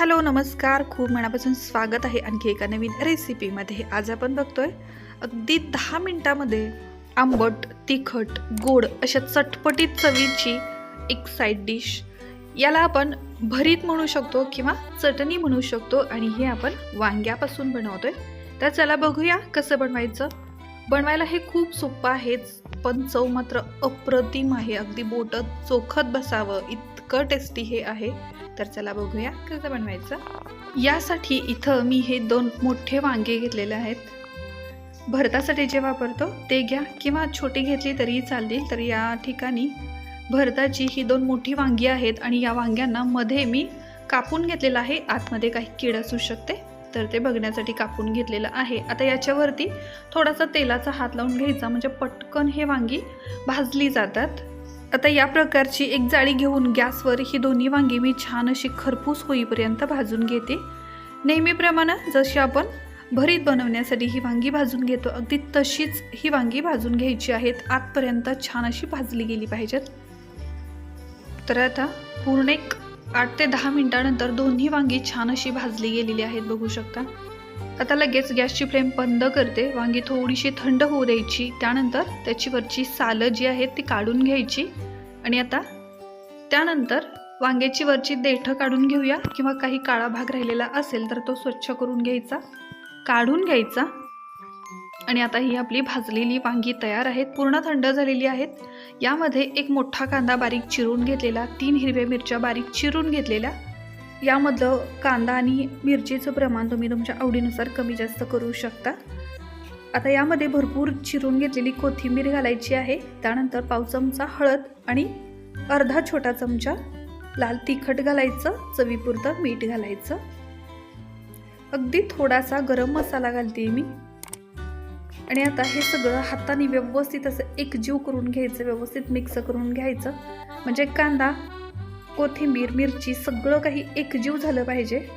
Hello नमस्कार. खूप मनापासून स्वागत आहे आणखी एका नवीन रेसिपीमध्ये. आज आपण बघतोय अगदी दहा मिनटामध्ये आंबट तिखट गोड अशा चटपटीत चवीची एक साईड डिश याला आपण भरीत म्हणू शकतो किंवा चटणी म्हणू शकतो आणि हे आपण वांग्यापासून बनवतोय. तर चला बघूया कसं बनवायचं. बनवायला हे खूप सोपं आहेच पण चव मात्र अप्रतिम आहे. अगदी बोटं चोखत बसावं इतकं टेस्टी हे आहे. तर चला बघूया कसं बनवायचं. यासाठी इथं मी हे दोन मोठे वांगे घेतलेले आहेत. भरतासाठी जे वापरतो ते घ्या किंवा छोटी घेतली तरीही चालतील. तर या ठिकाणी भरताची ही दोन मोठी वांगी आहेत आणि या वांग्यांना मध्ये मी कापून घेतलेलं आहे. आतमध्ये काही कीड असू शकते. तर ते बघण्यासाठी कापून घेतलेलं आहे. आता याच्यावरती थोडासा तेलाचा हात लावून घ्यायचा. म्हणजे पटकन हे वांगी भाजली जातात. आता या प्रकारची एक जाळी घेऊन गॅसवर ही दोन्ही वांगी मी छान अशी खरपूस होईपर्यंत भाजून घेते. नेहमीप्रमाणे जशी आपण भरीत बनवण्यासाठी ही वांगी भाजून घेतो अगदी तशीच ही वांगी भाजून घ्यायची आहेत. आतपर्यंत छान अशी भाजली गेली पाहिजेत. तर आता पूर्ण एक आठ ते दहा मिनिटानंतर दोन्ही वांगी छान अशी भाजली गेलेली आहेत बघू शकता. आता लगेच गॅसची फ्लेम बंद करते. वांगी थोडीशी थंड होऊ द्यायची. त्यानंतर त्याची वरची सालं जी आहेत ती काढून घ्यायची. आणि आता त्यानंतर वांग्याची वरची देठं काढून घेऊया. किंवा काही काळा भाग राहिलेला असेल तर तो स्वच्छ करून घ्यायचा. काढून घ्यायचा. आणि आता ही आपली भाजलेली वांगी तयार आहेत पूर्ण थंड झालेली आहेत. यामध्ये एक मोठा कांदा बारीक चिरून घेतलेला तीन हिरव्या मिरच्या बारीक चिरून घेतलेल्या. यामधलं कांदा आणि मिरचीचं प्रमाण तुम्ही तुमच्या आवडीनुसार कमी जास्त करू शकता. आता यामध्ये भरपूर चिरून घेतलेली कोथिंबीर घालायची आहे. त्यानंतर पाव चमचा हळद आणि अर्धा छोटा चमचा लाल तिखट घालायचं चवीपुरतं मीठ घालायचं. अगदी थोडासा गरम मसाला घालते मी. आणि आता हे सगळं हाताने व्यवस्थित असं एकजीव करून घ्यायचं व्यवस्थित मिक्स करून घ्यायचं. म्हणजे कांदा कोथिंबीर मिरची सगळं काही एकजीव झालं पाहिजे.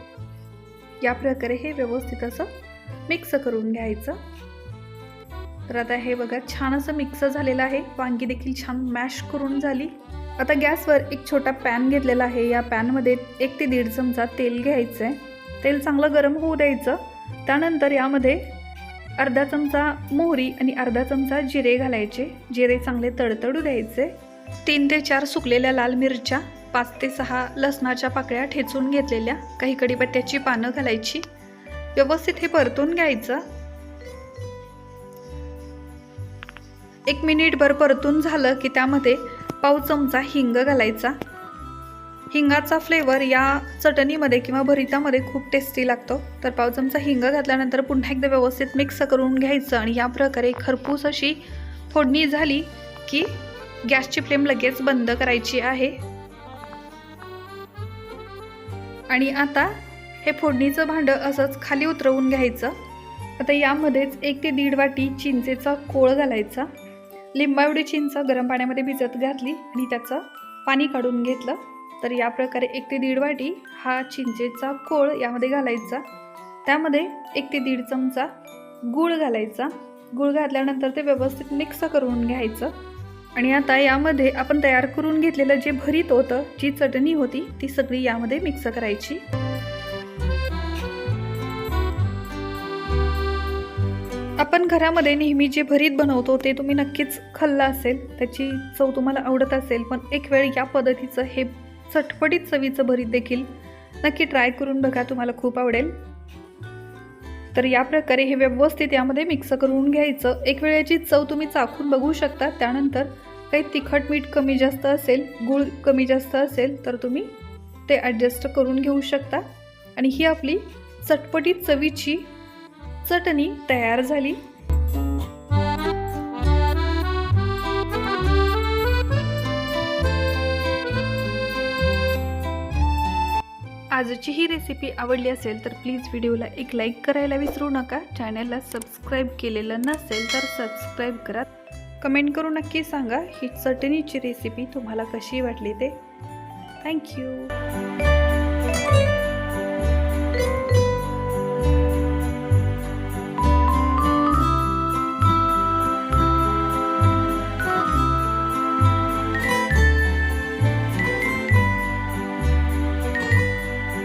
या प्रकारे हे व्यवस्थित असं मिक्स करून घ्यायचं. तर आता हे बघा छान असं मिक्स झालेलं आहे. वांगी देखील छान मॅश करून झाली. आता गॅसवर एक छोटा पॅन घेतलेला आहे. या पॅनमध्ये एक ते दीड चमचा तेल घ्यायचं आहे तेल चांगलं गरम होऊ द्यायचं. त्यानंतर यामध्ये अर्धा चमचा मोहरी आणि अर्धा चमचा जिरे घालायचे. जिरे चांगले तडतडू द्यायचे. तीन ते चार सुकलेल्या लाल मिरच्या पाच ते सहा लसणाच्या पाकळ्या ठेचून घेतलेल्या काही कढीपत्त्याची पानं घालायची. व्यवस्थित हे परतून घ्यायचं. एक मिनिटभर परतून झालं की त्यामध्ये पाव चमचा हिंग घालायचा. हिंगाचा फ्लेवर या चटणीमध्ये किंवा भरितामध्ये खूप टेस्टी लागतो. तर पाव चमचा हिंग घातल्यानंतर पुन्हा एकदा व्यवस्थित मिक्स करून घ्यायचं आणि या प्रकारे खरपूस अशी फोडणी झाली की गॅसची फ्लेम लगेच बंद करायची आहे. आणि आता हे फोडणीचं भांडं असंच खाली उतरवून घ्यायचं. आता यामध्येच एक ते दीड वाटी चिंचेचा कोळ घालायचा. लिंबावडी चिंच गरम पाण्यामध्ये भिजत घातली आणि त्याचं पाणी काढून घेतलं. तर या प्रकारे एक ते दीड वाटी हा चिंचेचा कोळ यामध्ये घालायचा. त्यामध्ये एक ते दीड चमचा गूळ घालायचा. गूळ घातल्यानंतर ते व्यवस्थित मिक्स करून घ्यायचं. आणि आता यामध्ये आपण तयार करून घेतलेलं जे भरीत होतं जी चटणी होती ती सगळी यामध्ये मिक्स करायची. आपण घरामध्ये नेहमी जे भरीत बनवतो ते तुम्ही नक्कीच खाल्लं असेल. त्याची चव तुम्हाला आवडत असेल पण एक वेळ या पद्धतीचं हे चटपटीत चवीचं भरीत देखील. नक्की ट्राय करून बघा तुम्हाला खूप आवडेल. तर या प्रकारे हे व्यवस्थित यामध्ये मिक्स करून घ्यायचं. एक वेळेची चव तुम्ही चाखून बघू शकता. त्यानंतर काही तिखट मीठ कमी जास्त असेल गूळ कमी जास्त असेल तर तुम्ही ते ॲडजस्ट करून घेऊ शकता. आणि ही आपली चटपटीत चवीची चटणी तयार झाली. आजची ही रेसिपी आवडली असेल तर प्लीज व्हिडिओला एक लाईक करायला विसरू नका. चॅनलला सबस्क्राईब केलेलं नसेल तर सबस्क्राईब करा. कमेंट करून नक्की सांगा ही चटणीची रेसिपी तुम्हाला कशी वाटली ते. थँक्यू